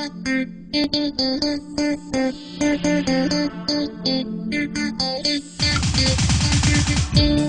Thank you.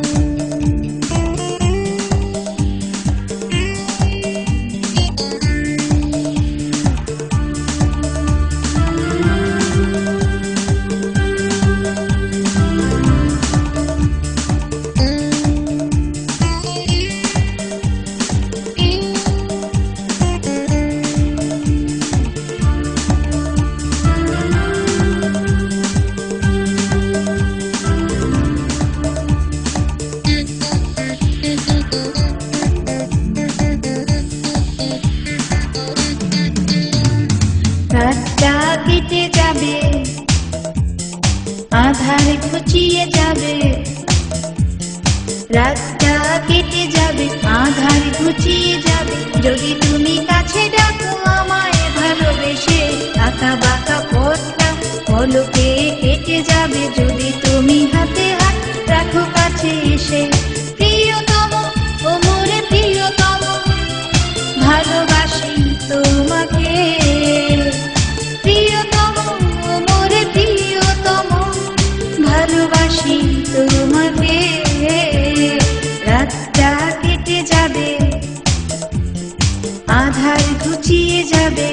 রাতটা কেটে যাবে। আধার ঘুচিয়ে যাবে। রাতটা কেটে যাবে, আধার ঘুচিয়ে যাবে। যদি তুমি কাছে ডাকো আমায় ভালোবেসে আঁকা বাঁকা পথটা পলকে কেটে যাবে। যদি তুমি হাতে হাত রাখো কাছে এসে, প্রিয়তম ও মোরে প্রিয়তম, ভালোবাসি তোমাকে। ভালোবাসি তোমাকে। রাতটা কেটে যাবে আধার ঘুচিয়ে যাবে।